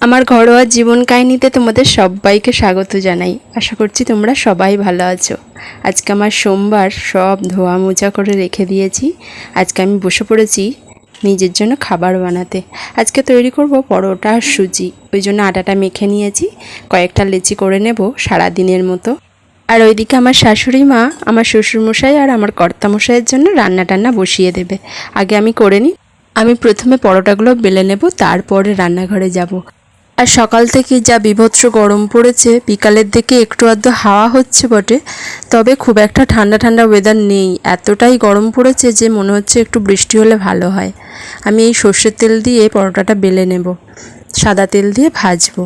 আমার ঘরোয়া জীবন কাহিনীতে তোমাদের সবাইকে স্বাগত জানাই। আশা করছি তোমরা সবাই ভালো আছো। আজকে আমার সোমবার সব ধোয়া মোজা করে রেখে দিয়েছি। আজকে আমি বসে পড়েছি নিজের জন্য খাবার বানাতে। আজকে তৈরি করব পরোটা আর সুজি। ওই জন্য আটাটা মেখে নিয়েছি। কয়েকটা লেচি করে নেব সারা দিনের মতো। আর ওইদিকে আমার শাশুড়ি মা, আমার শ্বশুরমশাই আর আমার কর্তামশাইয়ের জন্য রান্না টান্না বসিয়ে দেবে। আগে আমি করে নিই আমি প্রথমে পরোটাগুলো বেলে নেব, তারপরে রান্নাঘরে যাব। আর সকাল থেকে যা বিভৎস গরম পড়েছে, বিকালের দিকে একটু আধ হাওয়া হচ্ছে বটে, তবে খুব একটা ঠান্ডা ঠান্ডা ওয়েদার নেই। এতটাই গরম পড়েছে যে মনে হচ্ছে একটু বৃষ্টি হলে ভালো হয়। আমি এই সর্ষের তেল দিয়ে পরোটাটা বেলে নেব। সাদা তেল দিয়ে ভাজবো।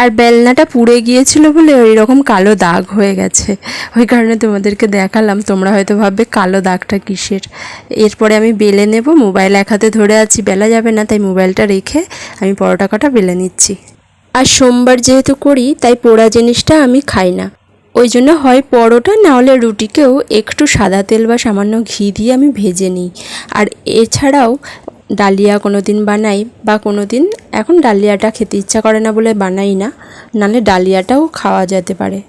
আর বেলনাটা পুড়ে গিয়েছিল বলে ওই রকম কালো দাগ হয়ে গেছে। ওই কারণে তোমাদেরকে দেখালাম, তোমরা হয়তো ভাববে কালো দাগটা কিসের? এরপরে আমি বেলে নেব, মোবাইল এক হাতে ধরে আছি, বেলা যাবে না, তাই মোবাইলটা রেখে আমি পরোটা কটা বেলে নিচ্ছি। আর সোমবার যেহেতু করি, তাই পোড়া জিনিসটা আমি খাই না। ওই জন্য হয় পরোটা না হলে রুটিকেও একটু সাদা তেল বা সামান্য ঘি দিয়ে আমি ভেজে নিই। আর এছাড়াও ডালিয়া কোনো দিন বানাই বা কোনো দিন এখন ডালিয়াটা খেতে ইচ্ছা করে না বলে বানাই না নাহলে ডালিয়াটাও খাওয়া যেতে পারে।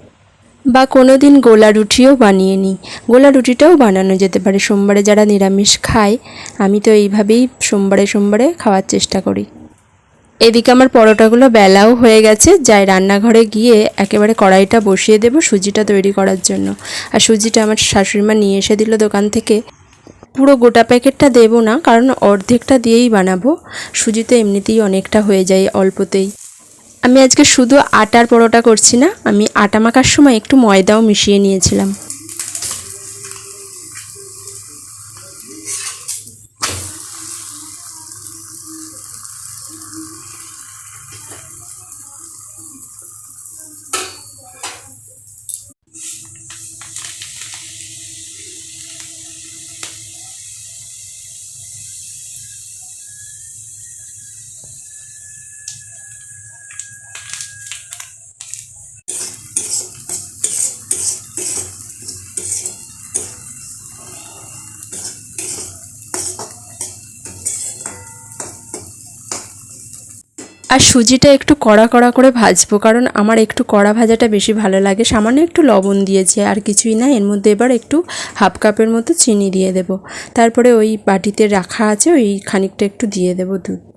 বা কোনো দিন গোলা রুটিও বানিয়ে নিই। গোলা রুটিটাও বানানো যেতে পারে। সোমবারে যারা নিরামিষ খায়, আমি তো এইভাবেই সোমবারে সোমবারে খাওয়ার চেষ্টা করি। এদিকে আমার পরোটাগুলো বেলাও হয়ে গেছে। যাই রান্নাঘরে গিয়ে একেবারে কড়াইটা বসিয়ে দেবো সুজিটা তৈরি করার জন্য। আর সুজিটা আমার শাশুড়িমা নিয়ে এসে দিল দোকান থেকে। পুরো গোটা প্যাকেটটা দেবো না, কারণ অর্ধেকটা দিয়েই বানাবো। সুজি তো এমনিতেই অনেকটা হয়ে যায় অল্পতেই। আমি আজকে শুধু আটার পরোটা করছি না, আমি আটা মাখার সময় একটু ময়দাও মিশিয়ে নিয়েছিলাম। আর সুজিটা একটু কড়া কড়া করে ভাজবো, কারণ আমার একটু কড়া ভাজাটা বেশি ভালো লাগে। সামান্য একটু লবণ দিয়েছি, আর কিছুই না। এর মধ্যে এবার একটু হাফ কাপের মতো চিনি দিয়ে দেব। তারপরে ওই বাটিতে রাখা আছে, ওই খানিকটা একটু দিয়ে দেব দুধ।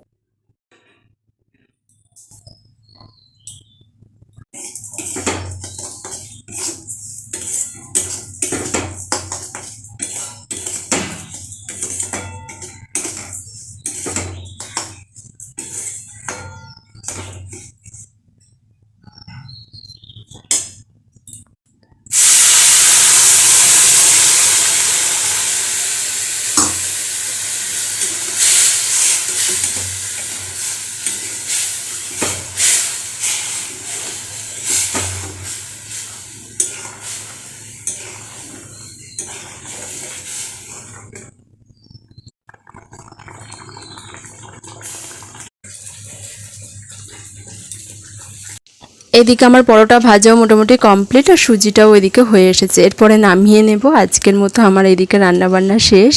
এদিকে আমার পরোটা ভাজাও মোটামুটি কমপ্লিট আর সুজিটাও এদিকে হয়ে এসেছে। এরপরে নামিয়ে নেব। আজকের মতো আমার এদিকে রান্নাবান্না শেষ।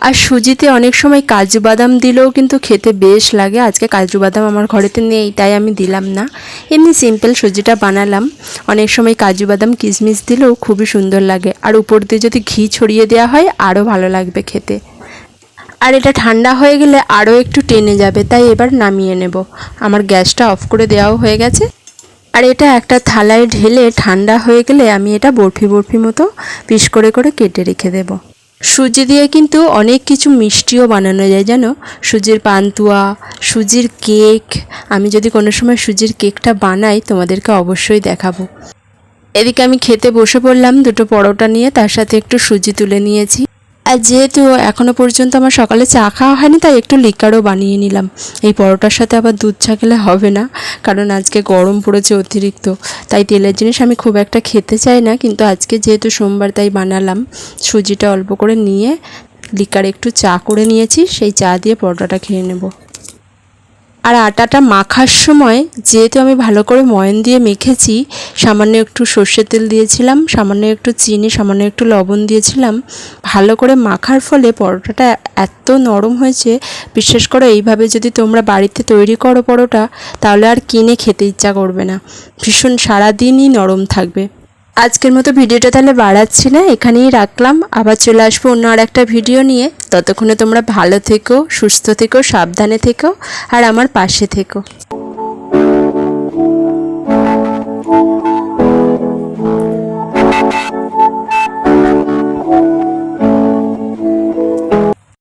আর সুজিতে অনেক সময় কাজু বাদাম দিলেও কিন্তু খেতে বেশ লাগে। আজকে কাজু বাদাম আমার ঘরেতে নেই, তাই আমি দিলাম না। এমনি সিম্পল সুজিটা বানালাম। অনেক সময় কাজু বাদাম কিশমিশ দিলেও খুবই সুন্দর লাগে। আর উপর দিয়ে যদি ঘি ছড়িয়ে দেওয়া হয়, আরও ভালো লাগবে খেতে। আর এটা ঠান্ডা হয়ে গেলে আরও একটু টেনে যাবে, তাই এবার নামিয়ে নেব। আমার গ্যাসটা অফ করে দেওয়াও হয়ে গেছে। আর এটা একটা থালায় ঢেলে ঠান্ডা হয়ে গেলে আমি এটা বরফি বরফি মতো পিস করে করে কেটে রেখে দেব। সুজি দিয়ে কিন্তু অনেক কিছু মিষ্টিও বানানো যায়, জানো? সুজির পান্তুয়া, সুজির কেক। আমি যদি কোনো সময় সুজির কেকটা বানাই, তোমাদেরকে অবশ্যই দেখাবো। এদিকে আমি খেতে বসে পড়লাম দুটো পরোটা নিয়ে, তার সাথে একটু সুজি তুলে নিয়েছি। আর যেহেতু এখনও পর্যন্ত আমার সকালে চা খাওয়া হয়নি, তাই একটু লিকারও বানিয়ে নিলাম। এই পরোটার সাথে আবার দুধ চা খেলে হবে না, কারণ আজকে গরম পড়েছে অতিরিক্ত। তাই তেলের জিনিস আমি খুব একটা খেতে চাই না, কিন্তু আজকে যেহেতু সোমবার, তাই বানালাম। সুজিটা অল্প করে নিয়ে লিকার একটু চা করে নিয়েছি, সেই চা দিয়ে পরোটাটা খেয়ে নেব। আর আটাটা মাখার সময় যেহেতু আমি ভালো করে ময়ন দিয়ে মেখেছি, সামান্য একটু সর্ষের তেল দিয়েছিলাম, সামান্য একটু চিনি, সামান্য একটু লবণ দিয়েছিলাম, ভালো করে মাখার ফলে পরোটাটা এত নরম হয়েছে, বিশ্বাস করো এইভাবে যদি তোমরা বাড়িতে তৈরি করো পরোটা, তাহলে আর কিনে খেতে ইচ্ছা করবে না। ভীষণ সারাদিনই নরম থাকবে। আজকের মতো ভিডিওটা তাহলে বাড়াচ্ছি না, এখানেই রাখলাম। আবার চলে আসব অন্য আর একটা ভিডিও নিয়ে। ততক্ষণে তোমরা ভালো থেকো, সুস্থ থেকো, সাবধানে থেকো, আর আমার পাশে থেকো।